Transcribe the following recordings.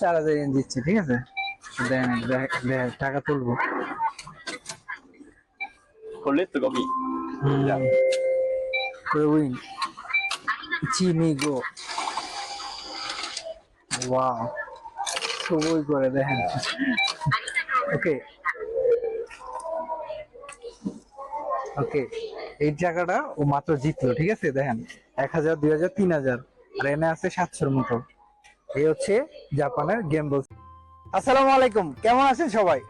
চার হাজার এনে দিচ্ছি ঠিক আছে? দেন টাকা তুলবো। করলে তো কপি চিনি গো। সবই করে ওকে। ওকে এই ও মাত্র জিতলো ঠিক আছে? দেখেন এক হাজার দুই হাজার তিন হাজার আর এনে আছে সাতশোর মতো। এই হচ্ছে জাপানের আসসালামু আলাইকুম, কেমন আছেন সবাই?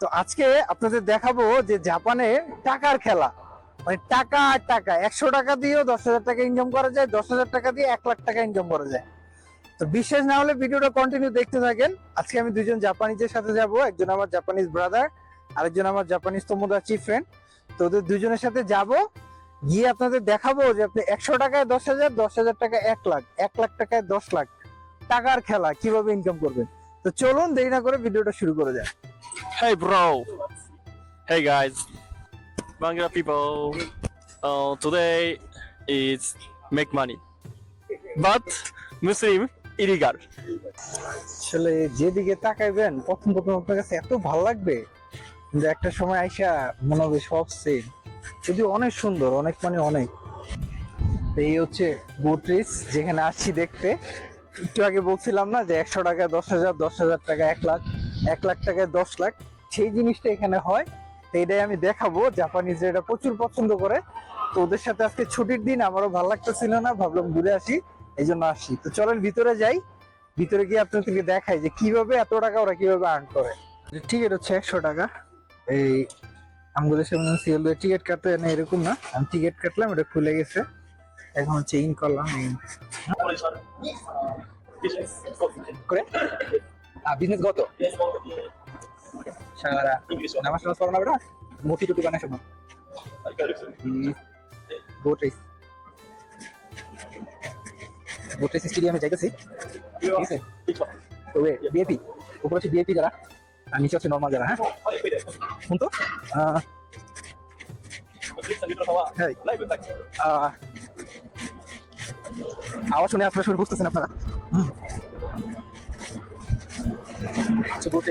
তো আজকে আপনাদের দেখাবো যে জাপানে টাকার খেলা। মানে টাকা আর টাকা, একশো টাকা দিয়েও দশ হাজার টাকা ইনকাম করা যায়, দশ হাজার টাকা দিয়ে এক লাখ টাকা ইনকাম করা যায়। তো বিশ্বাস না হলে ভিডিওটা কন্টিনিউ দেখতে থাকেন। আজকে আমি দুজন জাপানিজের সাথে যাব, একজন আমার জাপানিজ ব্রাদার আরেকজন আমার জাপানিজ তোমোদাচি ফ্রেন্ড তো ওদের দুজনের সাথে যাব, গিয়ে আপনাদের দেখাবো যে আপনি একশো টাকায় দশ হাজার দশ হাজার টাকায় এক লাখ এক লাখ টাকায় দশ লাখ। টাকার খেলা কীভাবে ইনকাম করবেন তো চলুন দেরি না করে ভিডিওটা শুরু করে যায় Hey bro. Hey guys. Bangla people. Uh, today is make money. But Muslim illegal. আসলে যেদিকে তাকাইবেন প্রথম প্রথম আপনার কাছে এত ভালো লাগবে কিন্তু একটা সময় আইসা মনে হবে সব সেম যদি অনেক সুন্দর অনেক মানে অনেক তো এই হচ্ছে বোটরিস যেখানে আসছি দেখতে একটু আগে বলছিলাম না যে একশো টাকা, দশ হাজার দশ হাজার টাকা, এক লাখ এক লাখ টাকায় দশ লাখ। সেই জিনিসটা এখানে হয়। এটাই আমি দেখাবো। জাপানিজরা এটা প্রচুর পছন্দ করে। তো ওদের সাথে আজকে ছুটির দিন, আমারও ভালো লাগতেছিল না। ভাবলাম ঘুরে আসি এই জন্য আসি তো চলেন ভিতরে যাই। ভিতরে গিয়ে আপনাদেরকে দেখাই যে কীভাবে এত টাকা ওরা কীভাবে আর্ন করে। টিকিট হচ্ছে একশো টাকা। এই আমাদের সামনে টিকিট কাটতে না, এরকম না। আমি টিকিট কাটলাম, এটা খুলে গেছে। এখন হচ্ছে ইন করলাম করে? বিজনেস গত সারা নামাজ টামাজ পড়ো না বেটা? টুটি বানায় শোনো বোট রেস বোট রেস স্টেডিয়ামে যাইতেছি। ঠিক আছে? বিএপি উপরে হচ্ছে বিএপি যারা আর নিচে হচ্ছে নর্মাল যারা হ্যাঁ? শুন তো আহ, হ্যাঁ। আওয়াজ শুনে আপনারা শুনে বুঝতেছেন আপনারা। আচ্ছা বোট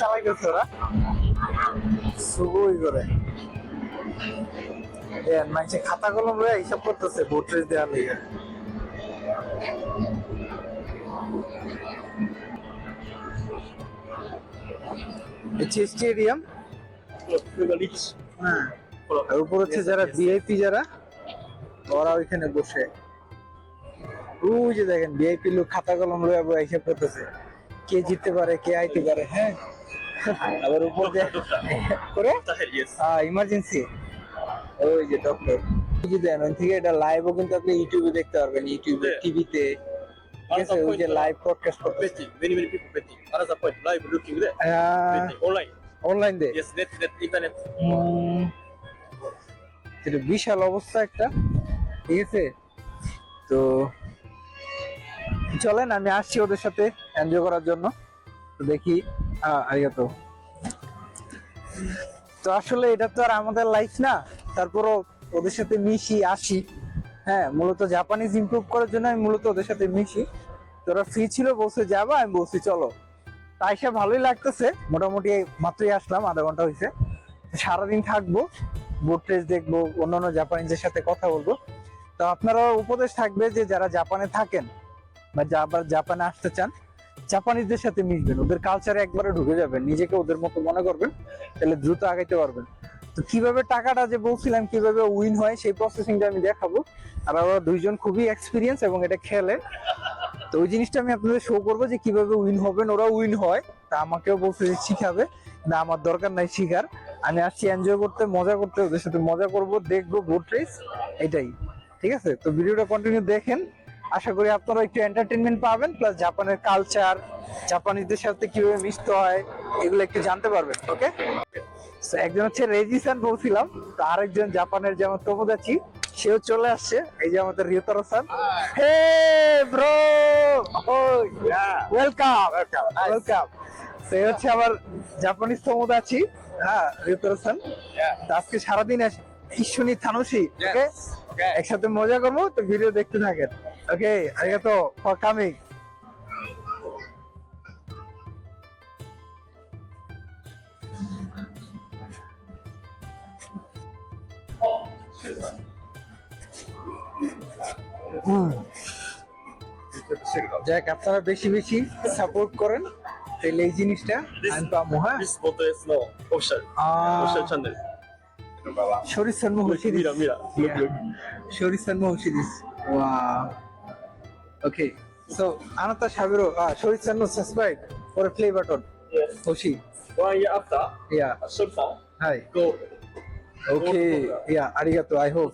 চালাই গেছে খাতা কলম রয়ে হিসাব করতেছে, ভোট রেস দেওয়ার লিগে। স্টেডিয়াম হ্যাঁ আর উপর হচ্ছে যারা ভিআইপি যারা ওরা ওইখানে বসে। ওই যে দেখেন ভিআইপি লোক খাতা কলম হিসাব করতেছে। কে জিততে পারে কে আইতে পারে হ্যাঁ? আবার উপর দিয়ে করে? Yes. ইমার্জেন্সি ওই যে ডক্টর দেন ওই থেকে এটা লাইভও কিন্তু আপনি ইউটিউবে দেখতে পারবেন ইউটিউবে টিভিতে ঠিক আছে ওই যে live podcast Betting. Many many people betting. Another point. Live looking there. Ah. Betting online. Online they Yes. Net net internet. এটা বিশাল অবস্থা একটা ঠিক আছে তো চলেন আমি আসছি ওদের সাথে এনজয় করার জন্য তো দেখি আহ, আরিগাতো তো আসলে এটা তো আর আমাদের লাইফ না তারপরও ওদের সাথে মিশি আসি হ্যাঁ মূলত জাপানিজ ইমপ্রুভ করার জন্য আমি মূলত ওদের সাথে মিশি। তো ওরা ফ্রি ছিল, বলছে যাবা, আমি বলছি চলো। তাই সে ভালোই লাগতেছে। মোটামুটি মাত্রই আসলাম, আধা ঘণ্টা হয়েছে সারাদিন থাকব বোট রেস দেখব, অন্যান্য জাপানিজদের সাথে কথা বলব। তো আপনারাও উপদেশ থাকবে যে, যারা জাপানে থাকেন বা যা আবার জাপানে আসতে চান জাপানিজদের সাথে মিশবেন। ওদের কালচারে একবারে ঢুকে যাবেন। নিজেকে ওদের মতো মনে করবেন, তাহলে দ্রুত আগাইতে পারবেন। তো কীভাবে টাকাটা যে বলছিলাম, কীভাবে উইন হয়, সেই প্রসেসিংটা আমি দেখাবো। আর ওরা দুইজন খুবই এক্সপিরিয়েন্স এবং এটা খেলে। তো ওই জিনিসটা আমি আপনাদের শো করব যে কীভাবে উইন হবেন ওরা উইন হয়। তা আমাকেও বলছে যে শিখাবে। না, আমার দরকার নাই শিখার। আমি আসছি এনজয় করতে, মজা করতে, ওদের সাথে মজা করব, দেখব বোট রেস এটাই। ঠিক আছে? তো ভিডিওটা কন্টিনিউ দেখেন। আশা করি আপনারা একটু এন্টারটেনমেন্ট পাবেন প্লাস জাপানের কালচার জাপানিজদের সাথে কীভাবে মিশতে হয়, এগুলো একটু জানতে পারবেন ওকে একজন হচ্ছে রেজিসান বলছিলাম তো আরেকজন জাপানের যেমন তোমোদাচি সেও চলে আসছে। এই যে আমাদের রিয়তার সান হে ব্রো ওয়েলকাম ওয়েলকাম এই হচ্ছে আবার জাপানিজ তোমোদাচি হ্যাঁ রিউতারো-সান আজকে সারাদিন আস- ইশুনি ওকে একসাথে মজা করব তো ভিডিও দেখতে থাকেন। ওকে আরিগাতো ফর কামিং যাক আপনারা বেশি বেশি সাপোর্ট করেন তাহলে এই জিনিসটা আমি পাবো হ্যাঁ. শরীর Hoshidis. Wow. Okay. So Anata Shabiro, uh, Shori Sanmo subscribe for a okay yeah আরিগাতো I hope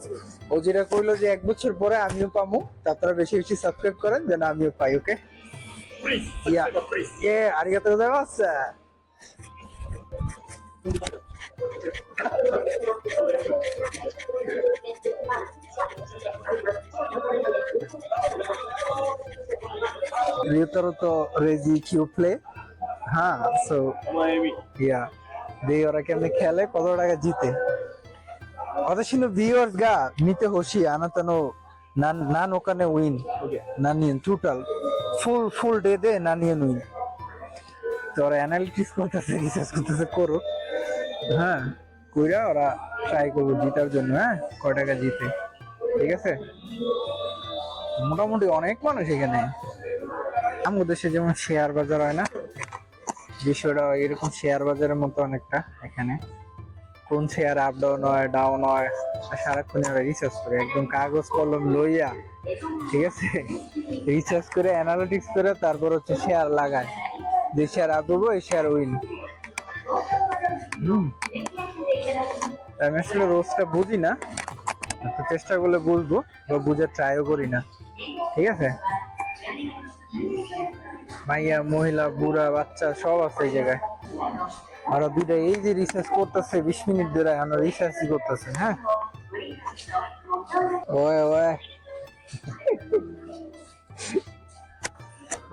ও যেটা যে এক বছর পরে আমিও পামু তারপরে বেশি বেশি সাবস্ক্রাইব করেন যেন আমিও পাই ওকে? ইয়া এ আরিগাতো তো রেজি কিউ হ্যাঁ সো ইয়া দিয়ে ওরা কেমনি খেলে? কত টাকা জিতে? ছিল ভিউয়ার্স গা, মিতে হোসি আনাতানো, নান নান ওখানে উইন, নানিয়েন টোটাল ফুল ফুল ডে দে নানিয়েন উইন। তো ওরা অ্যানালিটিক্স করতেছে রিসার্চ করতেছে করো হ্যাঁ কইরা ওরা ট্রাই করব জিতার জন্য হ্যাঁ কয় টাকা জিতে। ঠিক আছে? মোটামুটি অনেক মানুষ এখানে। আমাদের দেশে যেমন শেয়ার বাজার হয় না, বিষয়টা এরকম শেয়ার বাজারের মতো অনেকটা এখানে। কোন শেয়ার আপ ডাউন হয় ডাউন হয় সারাক্ষণ ওরা রিসার্চ করি। একদম কাগজ, কলম লইয়া, ঠিক আছে? রিসার্চ করে অ্যানালিটিক্স করে তারপর হচ্ছে শেয়ার লাগায় যে শেয়ার আপ দেবো এই শেয়ার উইন আমি আসলে রোজটা বুঝি না। চেষ্টা করলে বুঝব, বা বুঝে ট্রাইও করি না। ঠিক আছে? মাইয়া, মহিলা, বুড়া, বাচ্চা সব আছে এই জায়গায়। আর দুইটা এই যে রিসার্চ করতেছে, বিশ মিনিট ধরে আমরা রিসার্চই করতেছে হ্যাঁ? Way way.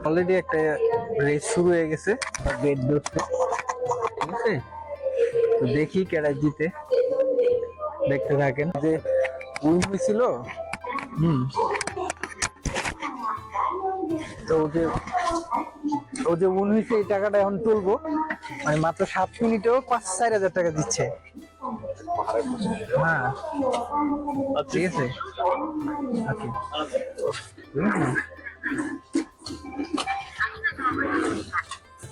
অলরেডি একটা রেস শুরু হয়ে গেছে। বেড ধরতে ঠিক আছে? তো দেখি কেডা জিতে। দেখতে থাকেন। যে উইন হয়েছিল, হুম। তো ও যে ও যে উন হয়েছে, এই টাকাটা এখন তুলবো। মানে মাত্র সাত মিনিটেও পাঁচ চার হাজার টাকা দিচ্ছে। হ্যাঁ। ঠিক আছে?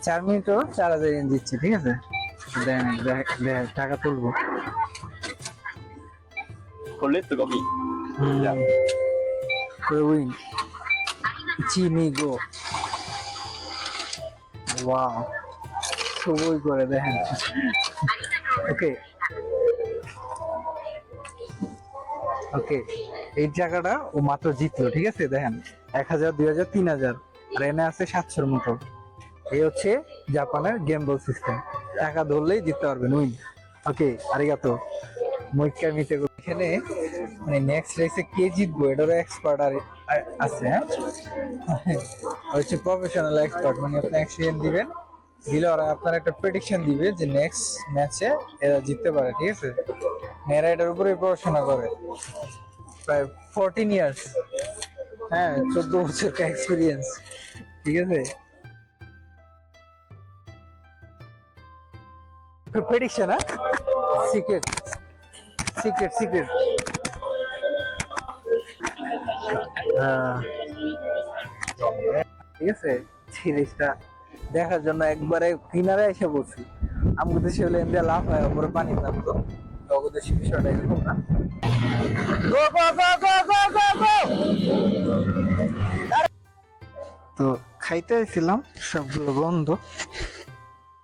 চার মিনিটও চার হাজার yen দিচ্ছে ঠিক আছে? দেন টাকা তুলবো। Collect copy. উইন চিনি গো। ওয়াও। সবই করে দেখেন। ওকে ওকে এই জায়গাটা ও মাত্র জিতলো, ঠিক আছে? দেখেন, এক হাজার, দুই হাজার, তিন হাজার। আর এনে আছে সাতশোর মতো। এই হচ্ছে জাপানের গেম বল সিস্টেম টাকা ধরলেই জিততে পারবেন উইন ওকে আরে আরিগাতো মইকা মিতে এখানে মানে নেক্সট রেসে কে জিতবো? এটারও এক্সপার্ট আর আর- আছে হ্যাঁ? হচ্ছে প্রফেশনাল এক্সপার্ট মানে আপনি অ্যাক্সিডেন্ট দিবেন। দিলে ওরা আপনার একটা প্রেডিকশন দিবে যে নেক্সট ম্যাচে এরা জিততে পারে, ঠিক আছে? এরা এটার উপরে পড়াশোনা করে। প্রায় ফোরটিন ইয়ার্স হ্যাঁ চোদ্দ বছর এক্সপিরিয়েন্স ঠিক আছে? প্রেডিকশন হ্যাঁ? সিক্রেট সিক্রেট সিক্রেট ঠিক আছে? সিরিজটা দেখার জন্য একবারে কিনারে এসে বসি আমাদের দেশে হলে এমনি লাভ হয়, ওপরে পানি নামতো আমাদের বিষয়টা এরকম না। তো খাইতে আসছিলাম সবগুলো বন্ধ।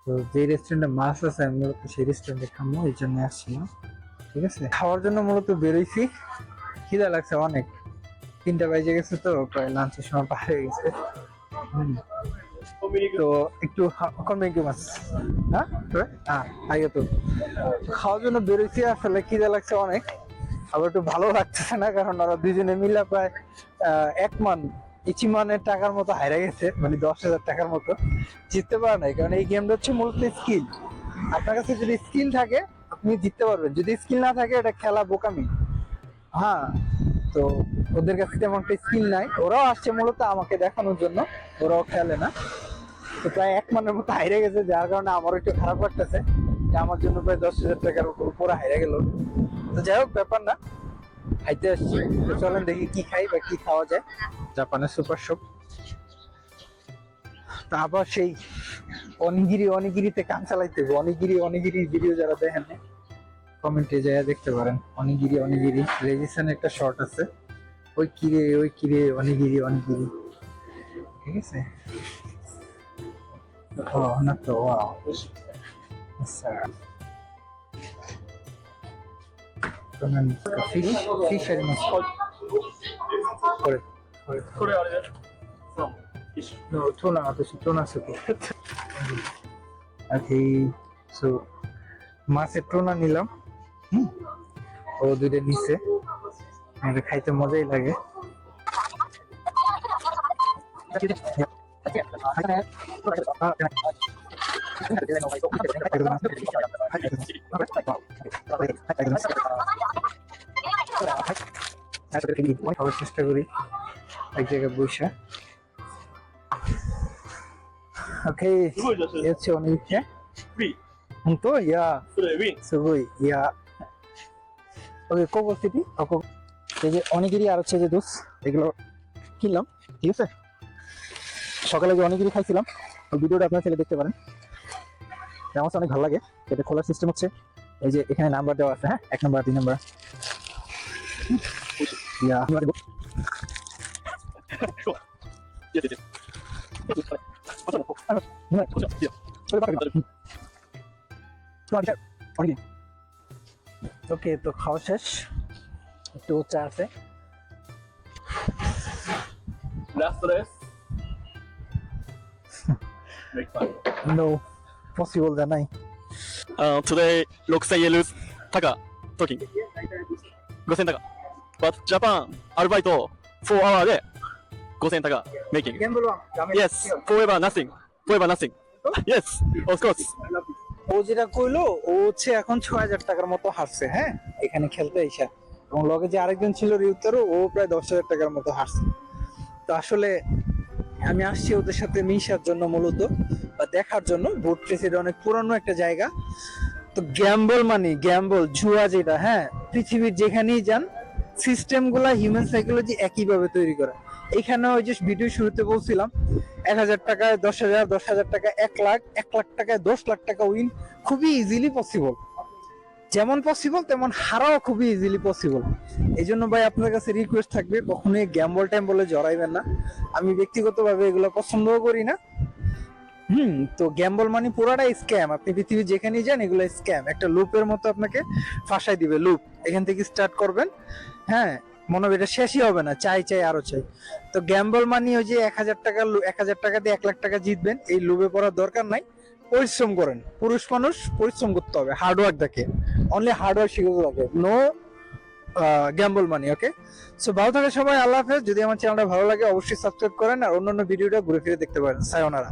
তো যে রেস্টুরেন্টে মাছ আছে, আমি মূলত সেই রেস্টুরেন্টে খামো, এই জন্য আসছিলাম। ঠিক আছে? খাওয়ার জন্য মূলত বেরোইছি। খিদা লাগছে অনেক। তিনটা বাজে গেছে তো, প্রায় লাঞ্চের সময় পার হয়ে গেছে। হুম। তো একটু কমে কি মাছ হ্যাঁ? হ্যাঁ আগে তো। খাওয়ার জন্য বেরোইছি আসলে খিদা লাগছে অনেক। আবার একটু ভালো লাগতেছে না, কারণ ওরা দুজনে মিলে প্রায় এক মান ইচিমানের টাকার মতো হারিয়ে গেছে মানে দশ হাজার টাকার মতো। জিততে পারে নাই, কারণ এই গেমটা হচ্ছে মূলত স্কিল আপনার কাছে যদি স্কিল থাকে, আপনি জিততে পারবেন। যদি স্কিল না থাকে, এটা খেলা বোকামি। হ্যাঁ তো ওদের কাছে তেমন একটা স্কিল নাই। ওরাও আসছে মূলত আমাকে দেখানোর জন্য। ওরাও খেলে না। তো প্রায় এক মানের মতো হাইরে গেছে, যার কারণে আমারও একটু খারাপ লাগতেছে। আমার জন্য প্রায় দশ হাজার টাকার উপরে হাইরে গেল। তো যাই হোক, ব্যাপার না। খাইতে আসছি। চলেন দেখি কি খাই বা কি খাওয়া যায়। জাপানের সুপার শপ তা আবার সেই অনিগিরি, অনিগিরিতে কান চালাইতে হবে। অনিগিরি অনিগিরি ভিডিও যারা দেখেন কমেন্টে যায় দেখতে পারেন। অনিগিরি অনিগিরি। রেজিস্ট্রেশন একটা শর্ট আছে। ওই কিরে ওই কিরে, অনিগিরি অনিগিরি। ঠিক আছে? Oh, not the wow. Yes, sir. And then fish, fish and muscle. Correct. Correct. Correct. From fish. No, tuna, fish, tuna soup. okay, so মাছের টোনা নিলাম ও দুইটা নিচে খাইতে মজাই লাগে খাওয়ার চেষ্টা করি এক জায়গায় বসে ওকে তো ইয়া ইয়া ওকে অনেকেরই আর হচ্ছে যে দোষ এগুলো কিনলাম ঠিক আছে সকালে যে অনেকগুলি খাইছিলাম। ওই ভিডিওটা আপনারা ছেলে দেখতে পারেন। আমার অনেক ভালো লাগে। এটা খোলার সিস্টেম হচ্ছে এই যে এখানে নাম্বার দেওয়া আছে হ্যাঁ? এক নাম্বার তিন নাম্বার ওকে তো খাওয়া শেষ। একটু চা আছে। make fun? No, possible than I. Uh, today, Rokusei Taka talking. 5000 Taka. But Japan, Albaito, 4 hours, 5000 Taka making. Yes, forever nothing. Forever nothing. Yes, of course. ও যেটা কইলো ও হচ্ছে এখন ছ হাজার টাকার মতো হারছে হ্যাঁ এখানে খেলতে এসে এবং লগে যে আরেকজন ছিল রিউতারও ও প্রায় দশ হাজার টাকার মতো হারছে তো আসলে আমি আসছি ওদের সাথে মিশার জন্য মূলত, বা দেখার জন্য। বোট প্রেসিডেন্ট অনেক পুরানো একটা জায়গা। তো গ্যাম্বল মানে গ্যাম্বল জুয়া যেটা হ্যাঁ পৃথিবীর যেখানেই যান সিস্টেমগুলা হিউম্যান সাইকোলজি একইভাবে তৈরি করা। এখানে ওই যে ভিডিও শুরুতে বলছিলাম, এক হাজার টাকায় দশ হাজার দশ হাজার টাকা এক লাখ এক লাখ টাকায় দশ লাখ টাকা উইন খুবই ইজিলি পসিবল যেমন পসিবল তেমন হারাও খুবই ইজিলি পসিবল এই জন্য ভাই আপনার কাছে রিকোয়েস্ট থাকবে, কখনোই গ্যাম্বল টাইম বলে জড়াইবেন না। আমি ব্যক্তিগতভাবে এগুলো পছন্দও করি না। হুম, তো গ্যাম্বল মানে পুরাটা স্ক্যাম আপনি পৃথিবীর যেখানেই যান, এগুলো স্ক্যাম একটা লুপের মতো আপনাকে ফাঁসাই দিবে, লুপ। এখান থেকে স্টার্ট করবেন। হ্যাঁ মনে হবে এটা শেষই হবে না, চাই চাই, আরও চাই। তো গ্যাম্বল মানি ওই যে এক হাজার টাকা, এক হাজার টাকা দিয়ে এক লাখ টাকা জিতবেন। এই লোভে পড়ার দরকার নাই। পরিশ্রম করেন। পুরুষ মানুষ পরিশ্রম করতে হবে হার্ডওয়ার্ক দেখে। অনলি হার্ডওয়ার্ক শিখতে থাকে no gamble money okay so ভালো থাকে সবাই, আল্লাহ হাফেজ। যদি আমার চ্যানেলটা ভালো লাগে, অবশ্যই সাবস্ক্রাইব করেন। আর অন্যান্য ভিডিওটা ঘুরে ফিরে দেখতে পারেন। সায়োনারা